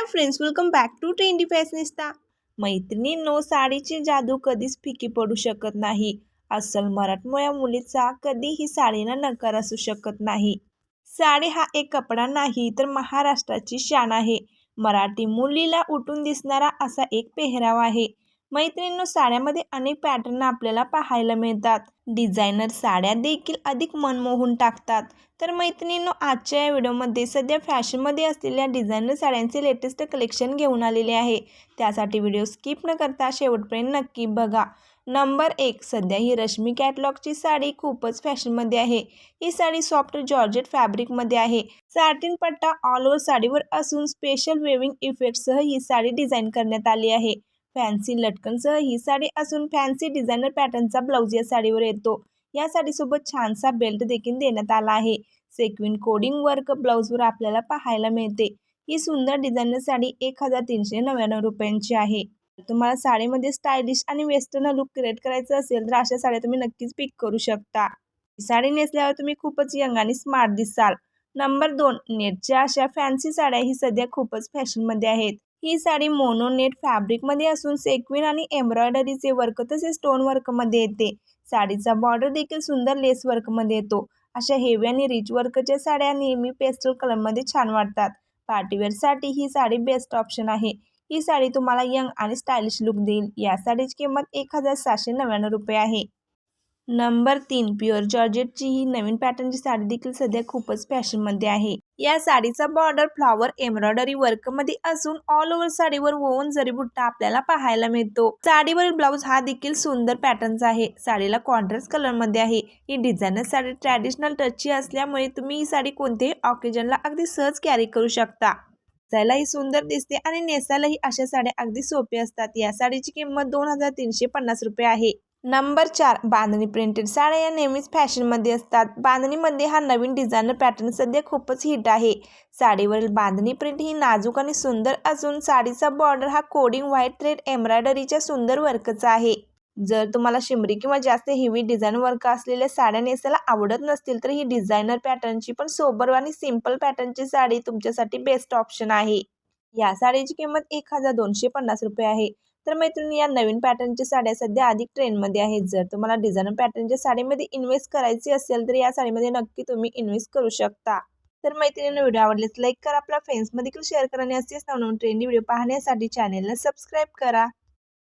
Hi friends welcome back to trendy fashionista मैत्रिणींनो साडीची जादू कधीच फिकी पडू शकत नाही. अस्सल मराठमोळ्या मुलीचा कधीही साडीला नकार असू शकत नाही. साडी हा एक कपडा नाही तर महाराष्ट्राची शान आहे. मराठी मुलीला उठून दिसणारा असा एक पेहराव आहे. मैत्रिणींनो साड्यामध्ये अनेक पॅटर्न आपल्याला पाहायला मिळतात. डिझायनर साड्या देखील अधिक मनमोहून टाकतात. तर मैत्रिणींनो आजच्या या व्हिडिओमध्ये सध्या फॅशनमध्ये असलेल्या डिझायनर साड्यांचे लेटेस्ट कलेक्शन घेऊन आलेले आहे. त्यासाठी व्हिडिओ स्किप न करता शेवटपर्यंत नक्की बघा. नंबर एक सध्या ही रश्मी कॅटलॉगची साडी खूपच फॅशनमध्ये आहे. ही साडी सॉफ्ट जॉर्जेट फॅब्रिकमध्ये आहे. साटिन पट्टा ऑल ओव्हर साडीवर असून स्पेशल वेविंग इफेक्टसह ही साडी डिझाईन करण्यात आली आहे. फॅन्सी लटकनसह ही साडी असून फॅन्सी डिझायनर पॅटर्नचा ब्लाऊज या साडीवर येतो. या साडीसोबत छानसा बेल्ट देखील देण्यात आला आहे. सेक्विन कोडिंग वर्क ब्लाऊजवर आपल्याला पाहायला मिळते. ही सुंदर डिझायनर साडी एक हजार तीनशे नव्याण्णव रुपयांची आहे. तुम्हाला साडीमध्ये स्टायलिश आणि वेस्टर्न लुक क्रिएट करायचं असेल तर अशा साड्या तुम्ही नक्कीच पिक करू शकता. ही साडी नेसल्यावर तुम्ही खूपच यंग आणि स्मार्ट दिसाल. नंबर दोन नेटच्या अशा फॅन्सी साड्या ही सध्या खूपच फॅशनमध्ये आहेत. ही साडी मोनो नेट फॅब्रिकमध्ये असून सेक्विन आणि एम्ब्रॉयडरीचे वर्क तसेच स्टोन वर्कमध्ये येते. साडीचा बॉर्डर देखील सुंदर लेस वर्कमध्ये येतो. अशा हेवी आणि रिच वर्कच्या साड्या नेहमी पेस्टल कलरमध्ये छान वाटतात. पार्टीवेअरसाठी ही साडी बेस्ट ऑप्शन आहे. ही साडी तुम्हाला यंग आणि स्टायलिश लुक देईल. या साडीची किंमत एक हजार सहाशे नव्याण्णव रुपये आहे. नंबर तीन प्युअर जॉर्जेटची ही नवीन पॅटर्नची साडी देखील सध्या खूपच फॅशनमध्ये आहे. या साडीचा बॉर्डर फ्लॉवर एम्ब्रॉयडरी वर्कमध्ये असून ऑल ओव्हर साडीवर वोन जरी बुट्टा आपल्याला पाहायला मिळतो. साडीवरील ब्लाऊज हा देखील सुंदर पॅटर्नचा आहे. साडीला कॉन्ट्रास्ट कलरमध्ये आहे. ही डिझायनर साडी ट्रॅडिशनल टचची असल्यामुळे तुम्ही ही साडी कोणत्याही ऑकेजनला अगदी सहज कॅरी करू शकता. दिसायलाही सुंदर दिसते आणि नेसायलाही अशा साड्या अगदी सोप्या असतात. या साडीची किंमत दोन हजार तीनशे पन्नास रुपये आहे. नंबर चार बांधणी प्रिंटेड साड्या या नेहमीच फॅशनमध्ये असतात. बांधणीमध्ये हा नवीन डिझायनर पॅटर्न सध्या खूपच हिट आहे. साडीवरील बांधणी प्रिंट ही नाजूक आणि सुंदर असून साडीचा बॉर्डर हा कोडिंग व्हाईट थ्रेड एम्ब्रॉयडरीच्या सुंदर वर्कचा आहे. जर तुम्हाला शिमरी किंवा जास्त हेवी डिझाईन वर्क असलेल्या साड्या नेसायला आवडत नसतील तर ही डिझायनर पॅटर्नची पण सोबर आणि सिंपल पॅटर्नची साडी तुमच्यासाठी बेस्ट ऑप्शन आहे. या साडीची किंमत एक हजार दोनशे पन्नास रुपये आहे. तर मैत्रिणी या नवीन पॅटर्नच्या साड्या सध्या अधिक ट्रेंडमध्ये आहेत. जर तुम्हाला डिझायनर पॅटर्नच्या साडीमध्ये इन्व्हेस्ट करायची असेल तर या साडीमध्ये नक्की तुम्ही इन्व्हेस्ट करू शकता. तर मैत्रिणींना व्हिडिओ आवडल्यास लाईक करा. आपल्या फ्रेंड्समध्ये देखील शेअर करा आणि असेच नवनवीन ट्रेंडी व्हिडिओ पाहण्यासाठी चॅनेलला सबस्क्राईब करा.